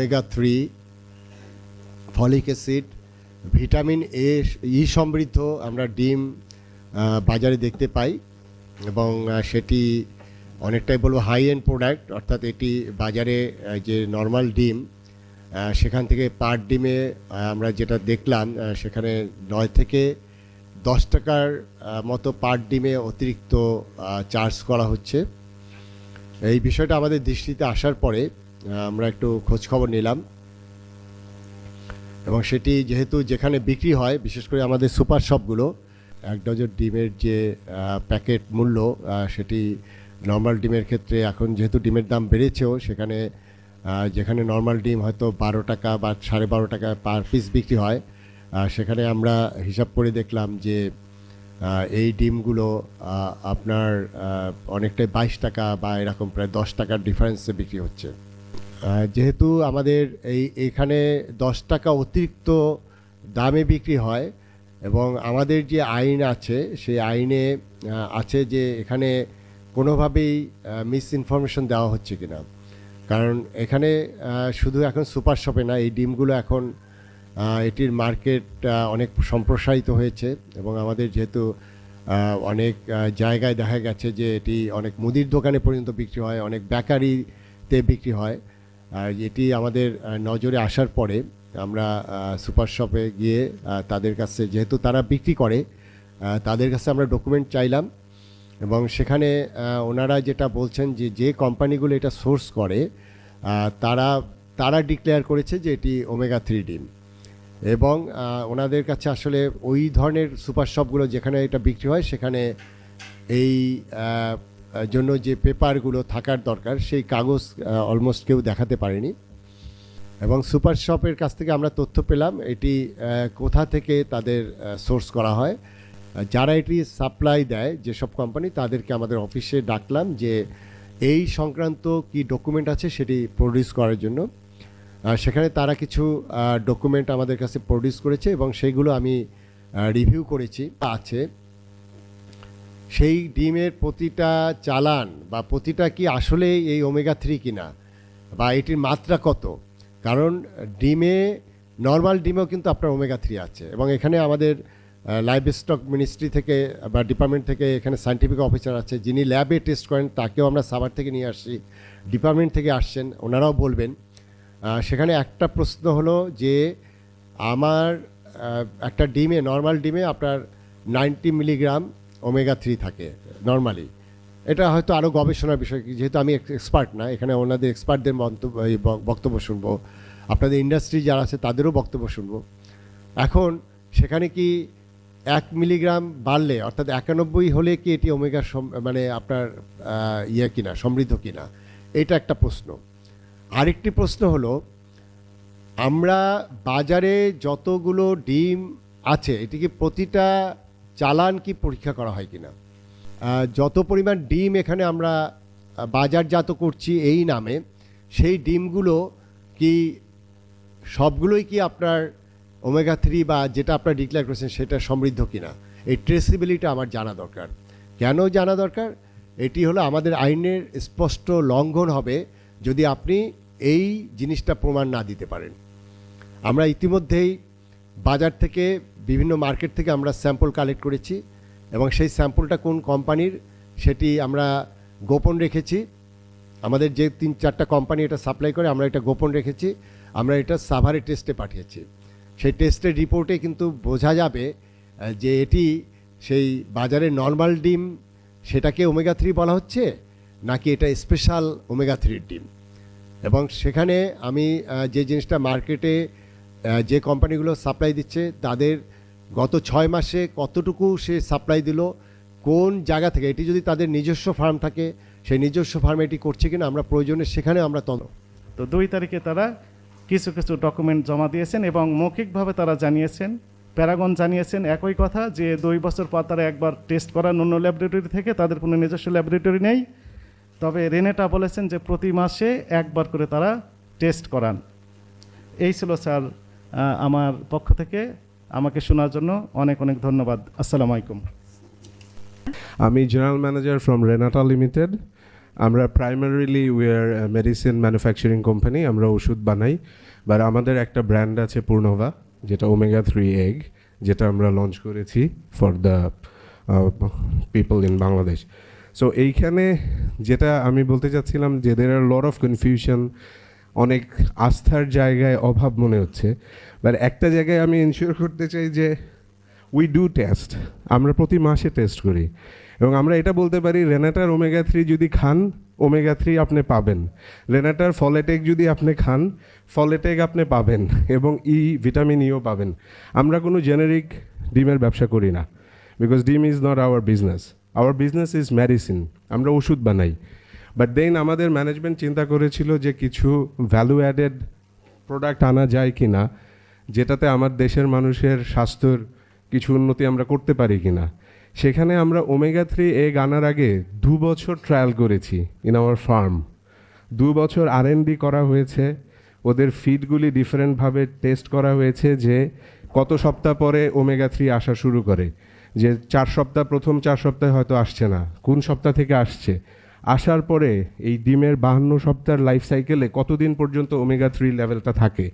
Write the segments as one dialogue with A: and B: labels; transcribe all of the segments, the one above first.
A: Omega three folic acid vitamin A E সমৃদ্ধ, আমরা ডিম বাজারে দেখতে পাই, এবং সেটি অনেকটাই বলব হাই এন্ড প্রোডাক্ট অর্থাৎ এটি বাজারে যে নর্মাল ডিম সেখান থেকে পার ডিমে আমরা যেটা দেখলাম সেখানে নয় থেকে দশ টাকার মতো পার ডিমে অতিরিক্ত চার্জ করা হচ্ছে। এই বিষয়টা আমাদের দৃষ্টিতে আসার পরে আমরা একটু খোঁজ খবর নিলাম। এবং সেটি যেহেতু যেখানে বিক্রি হয়, বিশেষ করে আমাদের সুপার শপগুলো, এক ডজন ডিমের যে প্যাকেট মূল্য সেটি নর্মাল ডিমের ক্ষেত্রে এখন যেহেতু ডিমের দাম বেড়েছেও, সেখানে যেখানে নর্মাল ডিম হয়তো বারো টাকা বা সাড়ে বারো টাকা পার পিস বিক্রি হয় সেখানে আমরা হিসাব করে দেখলাম যে এই ডিমগুলো আপনার অনেকটাই বাইশ টাকা বা এরকম প্রায় দশ টাকার ডিফারেন্সে বিক্রি হচ্ছে। যেহেতু আমাদের এই এখানে দশ টাকা অতিরিক্ত দামে বিক্রি হয় এবং আমাদের যে আইন আছে, সেই আইনে আছে যে এখানে কোনোভাবেই মিস ইনফরমেশন দেওয়া হচ্ছে কিনা। কারণ এখানে শুধু এখন সুপার শপে না, এই ডিমগুলো এখন এটির মার্কেট অনেক সম্প্রসারিত হয়েছে এবং আমাদের যেহেতু অনেক জায়গায় দেখা গেছে যে এটি অনেক মুদির দোকানে পর্যন্ত বিক্রি হয়, অনেক বেকারিতে বিক্রি হয়। এটি আমাদের নজরে আসার পরে আমরা সুপার শপে গিয়ে তাদের কাছে, যেহেতু তারা বিক্রি করে তাদের কাছে আমরা ডকুমেন্ট চাইলাম এবং সেখানে ওনারা যেটা বলছেন যে যে কোম্পানিগুলো এটা সোর্স করে তারা তারা ডিক্লেয়ার করেছে যে এটি ওমেগা থ্রি ডিম এবং ওনাদের কাছে আসলে ওই ধরনের সুপার শপগুলো যেখানে এটা বিক্রি হয়, সেখানে এই জন্য যে পেপারগুলো থাকার দরকার, সেই কাগজ অলমোস্ট কেউ দেখাতে পারেনি। এবং সুপার শপের কাছ থেকে আমরা তথ্য পেলাম, এটি কোথা থেকে তাদের সোর্স করা হয়। যারা এটি সাপ্লাই দেয়, যেসব কোম্পানি তাদেরকে আমাদের অফিসে ডাকলাম যে, এই সংক্রান্ত কি ডকুমেন্ট আছে সেটি প্রডিউস করার জন্য? সেখানে তারা কিছু ডকুমেন্ট আমাদের কাছে প্রডিউস করেছে এবং সেইগুলো আমি রিভিউ করেছি। আছে। সেই ডিমের প্রতিটা চালান বা প্রতিটা কি আসলে এই ওমেগা থ্রি কিনা বা এটির মাত্রা কত? কারণ ডিমে, নর্মাল ডিমেও কিন্তু আপনার ওমেগা থ্রি আছে এবং এখানে আমাদের লাইভ স্টক মিনিস্ট্রি থেকে বা ডিপার্টমেন্ট থেকে এখানে সায়েন্টিফিক অফিসার আছে যিনি ল্যাবে টেস্ট করেন, তাকেও আমরা সাভার থেকে নিয়ে আসছি ডিপার্টমেন্ট থেকে আসছেন, ওনারাও বলবেন। সেখানে একটা প্রশ্ন হলো যে আমার একটা ডিমে, নর্মাল ডিমে আপনার নাইনটি মিলিগ্রাম ওমেগা থ্রি থাকে নর্মালি এটা হয়তো আরও গবেষণার বিষয়, যেহেতু আমি এক্সপার্ট না, এখানে ওনাদের এক্সপার্টদের মন্তব্য বক্তব্য শুনব। আপনাদের ইন্ডাস্ট্রি যারা আছে, তাদেরও বক্তব্য শুনব। এখন, সেখানে কি এক মিলিগ্রাম বাড়লে, অর্থাৎ একানব্বই হলে কি এটি ওমেগা মানে আপনার ইয়ে কিনা, সমৃদ্ধ কিনা? এটা একটা প্রশ্ন। আরেকটি প্রশ্ন হলো, আমরা বাজারে যতগুলো ডিম আছে এটিকে প্রতিটা চালান কি পরীক্ষা করা হয় কিনা? যত পরিমাণ ডিম এখানে আমরা বাজারজাত করছি এই নামে, সেই ডিমগুলো কি সবগুলোই কি আপনার ওমেগা থ্রি বা যেটা আপনার ডিক্লেয়ার করেছেন সেটা সমৃদ্ধ কিনা? এই ট্রেসিবিলিটি আমার জানা দরকার। কেন জানা দরকার? এটি হলো আমাদের আইনের স্পষ্ট লঙ্ঘন হবে যদি আপনি এই জিনিসটা প্রমাণ না দিতে পারেন। আমরা ইতিমধ্যেই বাজার থেকে বিভিন্ন মার্কেট থেকে আমরা স্যাম্পল কালেক্ট করেছি এবং সেই স্যাম্পলটা কোন কোম্পানির সেটি আমরা গোপন রেখেছি। আমাদের যে তিন চারটা কোম্পানি এটা সাপ্লাই করে আমরা এটা গোপন রেখেছি। আমরা এটা সাভারে টেস্টে পাঠিয়েছি। সেই টেস্টের রিপোর্টে কিন্তু বোঝা যাবে যে এটি সেই বাজারে নর্মাল ডিম সেটাকে ওমেগা থ্রি বলা হচ্ছে, নাকি এটা স্পেশাল ওমেগা থ্রির ডিম। এবং সেখানে আমি যে জিনিসটা মার্কেটে যে কোম্পানিগুলো সাপ্লাই দিচ্ছে, তাদের গত ছয় মাসে কতটুকু সে সাপ্লাই দিল, কোন জায়গা থেকে, এটি যদি তাদের নিজস্ব ফার্ম থাকে, সেই নিজস্ব ফার্মে এটি করছে কিনা, আমরা প্রয়োজনে সেখানে আমরা তদ
B: তো দুই তারিখে তারা কিছু কিছু ডকুমেন্ট জমা দিয়েছেন এবং মৌখিকভাবে তারা জানিয়েছেন, প্যারাগন জানিয়েছেন একই কথা যে দুই বছর পর তারা একবার টেস্ট করান অন্য ল্যাবরেটরি থেকে, তাদের কোনো নিজস্ব ল্যাবরেটরি নেই। তবে রেনেটা বলেছেন যে প্রতি মাসে একবার করে তারা টেস্ট করান। এই ছিল, স্যার আমার পক্ষ থেকে আমাকে শোনার জন্য অনেক অনেক ধন্যবাদ। আসসালামু আলাইকুম।
C: আমি general manager from Renata limited. আমরা primarily we are medicine manufacturing company আমরা ওষুধ বানাই বাট আমাদের একটা ব্র্যান্ড আছে পূর্ণভা যেটা ওমেগা থ্রি এগ যেটা আমরা লঞ্চ করেছি for the people in Bangladesh so এইখানে যেটা আমি বলতে চাচ্ছিলাম যে there are lot of confusion অনেক আস্থার জায়গায় অভাব মনে হচ্ছে। বাট একটা জায়গায় আমি এনশিওর করতে চাই যে উই ডু টেস্ট আমরা প্রতি মাসে টেস্ট করি। এবং আমরা এটা বলতে পারি রেনাটার ওমেগা থ্রি যদি খান ওমেগা থ্রি আপনি পাবেন। রেনাটার ফলেটেক যদি আপনি খান ফলেটেক আপনি পাবেন এবং ই ভিটামিন ইও পাবেন। আমরা কোনো জেনারিক ডিমের ব্যবসা করি না। Because dim is not our business our business is medicine আমরা ওষুধ বানাই। বাট দেন আমাদের ম্যানেজমেন্ট চিন্তা করেছিল যে কিছু ভ্যালু অ্যাডেড প্রোডাক্ট আনা যায় কি না যেটাতে আমার দেশের মানুষের স্বাস্থ্যর কিছু উন্নতি আমরা করতে পারি কি না সেখানে আমরা ওমেগা থ্রি এগ আনার আগে দু বছর ট্রায়াল করেছি ইন আওয়ার ফার্ম দু বছর আর করা হয়েছে। ওদের ফিডগুলি ডিফারেন্টভাবে টেস্ট করা হয়েছে যে কত সপ্তাহ পরে ওমেগা থ্রি আসা শুরু করে। যে চার সপ্তাহ, প্রথম চার সপ্তাহে হয়তো আসছে না। কোন সপ্তাহ থেকে আসছে? আসার পরে এই ডিমের বাহান্ন সপ্তাহের লাইফ সাইকেলে কতদিন পর্যন্ত ওমেগা থ্রি লেভেলটা থাকে?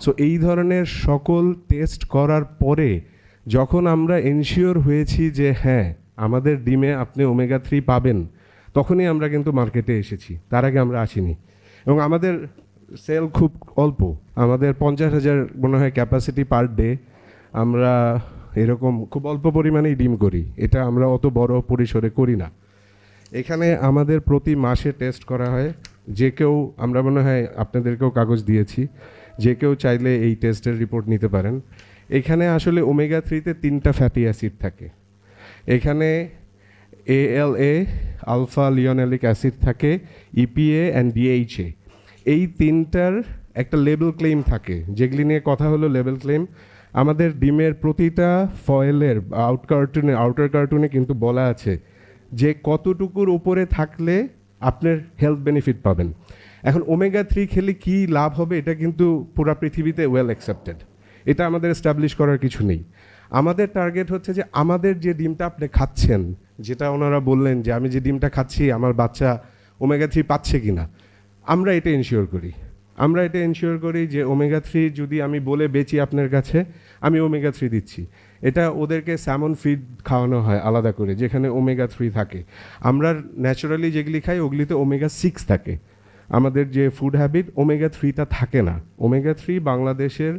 C: সো এই ধরনের সকল টেস্ট করার পরে যখন আমরা এনশিওর হয়েছি যে হ্যাঁ আমাদের ডিমে আপনি ওমেগা থ্রি পাবেন, তখনই আমরা কিন্তু মার্কেটে এসেছি। তার আগে আমরা আসিনি। এবং আমাদের সেল খুব অল্প। আমাদের পঞ্চাশ হাজার মনে হয় ক্যাপাসিটি পার ডে আমরা এরকম খুব অল্প পরিমাণেই ডিম করি। এটা আমরা অত বড় পরিসরে করি না। এখানে আমাদের প্রতি মাসে টেস্ট করা হয়। যে কেউ, আমরা মনে হয় আপনাদেরকেও কাগজ দিয়েছি। যে কেউ চাইলে এই টেস্টের রিপোর্ট নিতে পারেন। এখানে আসলে ওমেগা থ্রিতে তিনটা ফ্যাটি অ্যাসিড থাকে। এখানে AL A alpha linolenic acid থাকে ইপিএ অ্যান্ড ডিএইচএ এই তিনটার একটা লেবেল ক্লেম থাকে। যেগুলি নিয়ে কথা হলো লেবেল ক্লেম আমাদের ডিমের প্রতিটা ফয়েলের আউট কার্টুনে আউটার কার্টুনে কিন্তু বলা আছে যে কতটুকুর উপরে থাকলে আপনার হেলথ বেনিফিট পাবেন। এখন ওমেগা থ্রি খেলে কী লাভ হবে এটা কিন্তু পুরা পৃথিবীতে ওয়েল অ্যাকসেপ্টেড এটা আমাদের এস্টাবলিশ করার কিছু নেই। আমাদের টার্গেট হচ্ছে যে আমাদের যে ডিমটা আপনি খাচ্ছেন, যেটা ওনারা বললেন যে আমি যে ডিমটা খাচ্ছি, আমার বাচ্চা ওমেগা থ্রি পাচ্ছে কি না আমরা এটা ইনশিওর করি। আমরা এটা ইনশিওর করি যে ওমেগা থ্রি যদি আমি বলে বেচি আপনার কাছে, আমি ওমেগা থ্রি দিচ্ছি। এটা ওদেরকে স্যামন ফিড খাওয়ানো হয় আলাদা করে, যেখানে ওমেগা থ্রি থাকে। আমরা ন্যাচারালি যেগুলি খাই, ওগুলিতে ওমেগা সিক্স থাকে। আমাদের যে ফুড হ্যাবিট ওমেগা থ্রিটা থাকে না। ওমেগা থ্রি বাংলাদেশের,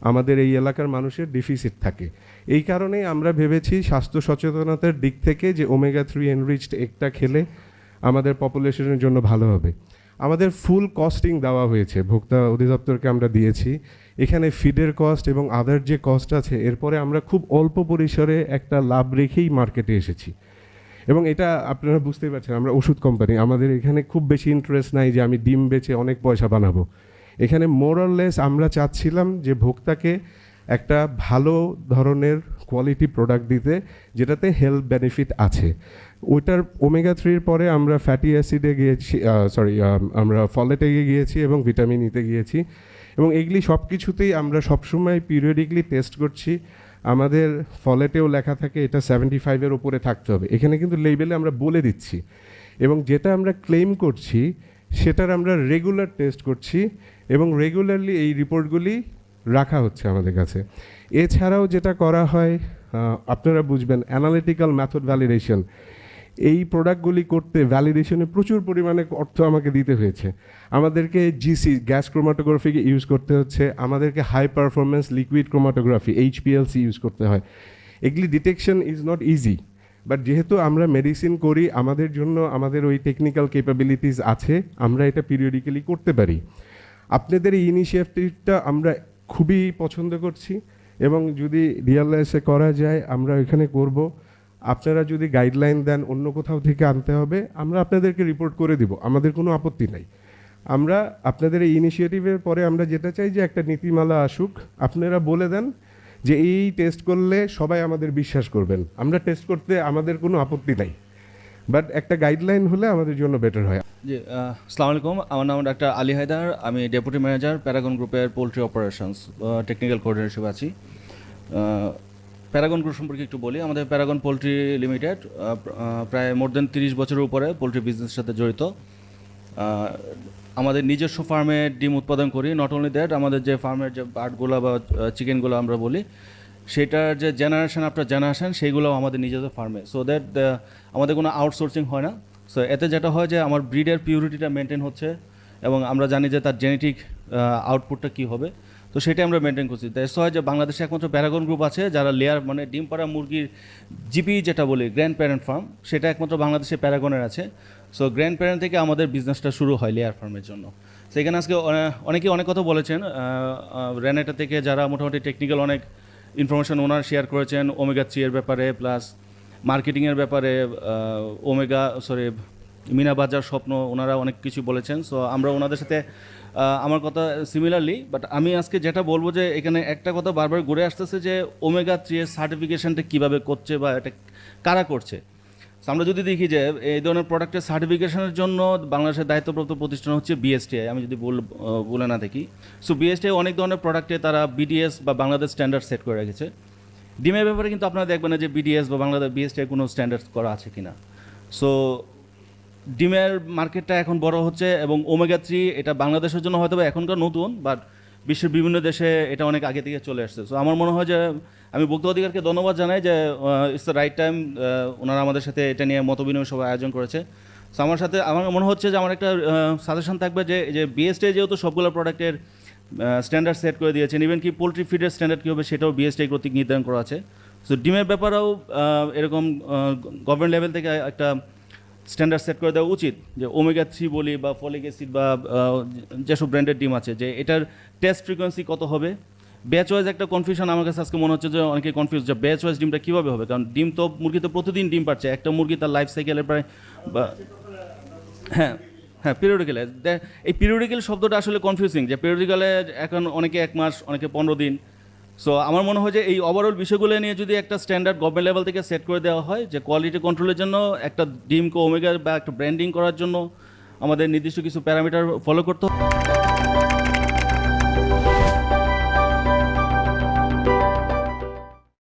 C: আমাদের এই এলাকার মানুষের ডিফিসিট থাকে। এই কারণেই আমরা ভেবেছি স্বাস্থ্য সচেতনতার দিক থেকে যে ওমেগা থ্রি এনরিচড একটা খেলে আমাদের পপুলেশনের জন্য ভালো হবে। আমাদের ফুল কস্টিং দেওয়া হয়েছে। ভোক্তা অধিদপ্তরকে আমরা দিয়েছি। এখানে ফিডের কস্ট এবং আদার যে কস্ট আছে, এরপরে আমরা খুব অল্প পরিসরে একটা লাভ রেখেই মার্কেটে এসেছি। এবং এটা আপনারা বুঝতেই পারছেন, আমরা ওষুধ কোম্পানি আমাদের এখানে খুব বেশি ইন্টারেস্ট নাই যে আমি ডিম বেচে অনেক পয়সা বানাবো। এখানে মোরাললেস আমরা চাচ্ছিলাম যে ভোক্তাকে একটা ভালো ধরনের কোয়ালিটি প্রোডাক্ট দিতে, যেটাতে হেলথ বেনিফিট আছে। ওইটার ওমেগা থ্রির পরে আমরা ফ্যাটি অ্যাসিডে গিয়েছি সরি আমরা ফলেটে গিয়েছি এবং ভিটামিন ইতে গিয়েছি। এবং এগুলি সব কিছুতেই আমরা সবসময় পিরিয়ডিকলি টেস্ট করছি। আমাদের ফলেটেও লেখা থাকে, এটা সেভেন্টি ফাইভের ওপরে থাকতে হবে। এখানে কিন্তু লেবেলে আমরা বলে দিচ্ছি। এবং যেটা আমরা ক্লেম করছি, সেটার আমরা রেগুলার টেস্ট করছি এবং রেগুলারলি এই রিপোর্টগুলি রাখা হচ্ছে আমাদের কাছে। এছাড়াও যেটা করা হয় আপনারা বুঝবেন অ্যানালিটিক্যাল ম্যাথড ভ্যালিডেশন এই প্রোডাক্টগুলি করতে ভ্যালিডেশনে প্রচুর পরিমাণে অর্থ আমাকে দিতে হয়েছে। আমাদেরকে জিসি গ্যাস ক্রোমাটোগ্রাফিকে ইউজ করতে হচ্ছে, আমাদেরকে high performance liquid chromatography HPLC use করতে হয়। এগুলি detection is not easy but যেহেতু আমরা মেডিসিন করি, আমাদের জন্য আমাদের ওই টেকনিক্যাল কেপাবিলিটিস আছে, আমরা এটা পিরিয়ডিক্যালি করতে পারি। আপনাদের এই ইনিশিয়েটিভটা আমরা খুবই পছন্দ করছি। এবং যদি রিয়াল লাইফে করা যায়, আমরা এখানে করব। আপনারা যদি গাইডলাইন দেন, অন্য কোথাও থেকে আনতে হবে, আমরা আপনাদেরকে রিপোর্ট করে দিব। আমাদের কোনো আপত্তি নাই। আমরা আপনাদের এই ইনিশিয়েটিভের পরে আমরা যেটা চাই যে একটা নীতিমালা আসুক। আপনারা বলে দেন যে এই টেস্ট করলে সবাই আমাদের বিশ্বাস করবেন। আমরা টেস্ট করতে আমাদের কোনো আপত্তি নাই। বাট একটা গাইডলাইন হলে আমাদের জন্য বেটার হয়।
D: জি আসসালামু আলাইকুম। আমার নাম ডাক্তার আলী হায়দার। আমি ডেপুটি ম্যানেজার প্যারাগন গ্রুপের পোলট্রি অপারেশনস টেকনিক্যাল কোঅর্ডিনেটর হিসেবে আছি। প্যারাগন গ্রুপ সম্পর্কে একটু বলি। আমাদের প্যারাগন পোলট্রি লিমিটেড প্রায় মোর দেন তিরিশ বছরের উপরে পোলট্রি বিজনেসের সাথে জড়িত। আমাদের নিজস্ব ফার্মে ডিম উৎপাদন করি। নট অনলি দ্যাট আমাদের যে ফার্মের যে বার্ডগুলো বা চিকেনগুলো আমরা বলি সেটার যে জেনারেশন আফটার জেনারেশন সেইগুলোও আমাদের নিজেদের ফার্মে সো দ্যাট আমাদের কোনো আউটসোর্সিং হয় না। সো এতে যেটা হয় যে আমার ব্রিডের পিউরিটিটা মেনটেন হচ্ছে এবং আমরা জানি যে তার জেনেটিক আউটপুটটা কী হবে। তো সেটাই আমরা মেনটেন করছি। দ্যাটস হয় যে বাংলাদেশে একমাত্র প্যারাগন গ্রুপ আছে যারা লেয়ার মানে ডিম পাড়া মুরগির জিপি যেটা বলি গ্র্যান্ড প্যারেন্ট ফার্ম সেটা একমাত্র বাংলাদেশে প্যারাগনের আছে। সো গ্র্যান্ড প্যারেন্ট থেকে আমাদের বিজনেসটা শুরু হয় লেয়ার ফার্মের জন্য। সেখানে আজকে অনে- অনেকে অনেক কথা বলেছেন রেনেটা থেকে যারা মোটামুটি টেকনিক্যাল অনেক ইনফরমেশন ওনারা শেয়ার করেছেন ওমেগা থ্রি এর ব্যাপারে, প্লাস মার্কেটিংয়ের ব্যাপারে ওমেগা, সরি, মিনা বাজার স্বপ্ন ওনারা অনেক কিছু বলেছেন। সো আমরা ওনাদের সাথে আমার কথা সিমিলারলি বাট আমি আজকে যেটা বলব যে এখানে একটা কথা বারবার ঘুরে আসতেছে যে ওমেগা থ্রি এর সার্টিফিকেশনটা কীভাবে করছে বা এটা কারা করছে। আমরা যদি দেখি যে এই ধরনের প্রোডাক্টের সার্টিফিকেশনের জন্য বাংলাদেশের দায়িত্বপ্রাপ্ত প্রতিষ্ঠান হচ্ছে বিএসটিআই আমি যদি বল বলে না দেখি। সো বিএসটিআই অনেক ধরনের প্রোডাক্টে তারা বিডিএস বা বাংলাদেশ স্ট্যান্ডার্ড সেট করে রেখেছে। ডিমের ব্যাপারে কিন্তু আপনারা দেখবেন না যে বিডিএস বা বাংলাদেশ বিএসটিআই কোনো স্ট্যান্ডার্ড করা আছে কি না সো ডিমের মার্কেটটা এখন বড় হচ্ছে এবং ওমেগা থ্রি এটা বাংলাদেশের জন্য হয়তো এখনকার নতুন বাট বিশ্বের বিভিন্ন দেশে এটা অনেক আগে থেকে চলে আসছে। সো আমার মনে হয় যে আমি বক্তব্য অধিকারকে ধন্যবাদ জানাই যে ইটস দ্য রাইট টাইম ওনারা আমাদের সাথে এটা নিয়ে মত বিনিময় সভা আয়োজন করেছে। সো আমার সাথে, আমার মনে হচ্ছে যে আমার একটা সাজেশন থাকবে যে যে বিএসটি যেহেতু সবগুলো প্রোডাক্টের স্ট্যান্ডার্ড সেট করে দিয়েছেন ইভেন কি পোলট্রি ফিডের স্ট্যান্ডার্ড কী হবে সেটাও বিএসটি কর্তৃক নির্ধারণ করা আছে। সো ডিমের ব্যাপারেও এরকম গভর্নমেন্ট লেভেল থেকে একটা স্ট্যান্ডার্ড সেট করে দেওয়া উচিত যে ওমেগা থ্রি বলি বা ফলিক অ্যাসিড বা যেসব ব্র্যান্ডের ডিম আছে, যে এটার টেস্ট ফ্রিকোয়েন্সি কত হবে? ব্যাচ ওয়াইজ একটা কনফিউশন আমার কাছে আজকে মনে হচ্ছে যে অনেকে কনফিউজ যে ব্যাচ ওয়াইজ ডিমটা কীভাবে হবে? কারণ ডিম তো মুরগি তো প্রতিদিন ডিম পাচ্ছে একটা মুরগি তার লাইফ সাইকেলের প্রায় বা হ্যাঁ হ্যাঁ পিরিয়ডিক্যালে এই পিরিয়ডিক্যাল শব্দটা আসলে কনফিউজিং যে পিরিয়ডিক্যালে এখন অনেকে এক মাস, অনেকে পনেরো দিন সো আমার মনে হয় যে এই ওভারঅল বিষয়গুলো নিয়ে যদি একটা স্ট্যান্ডার্ড গভর্নমেন্ট লেভেল থেকে সেট করে দেওয়া হয়, যে কোয়ালিটি কন্ট্রোলের জন্য, একটা ডিমকে ওমেগা বা একটা ব্র্যান্ডিং করার জন্য, আমাদের নির্দিষ্ট কিছু প্যারামিটার ফলো করতে হবে।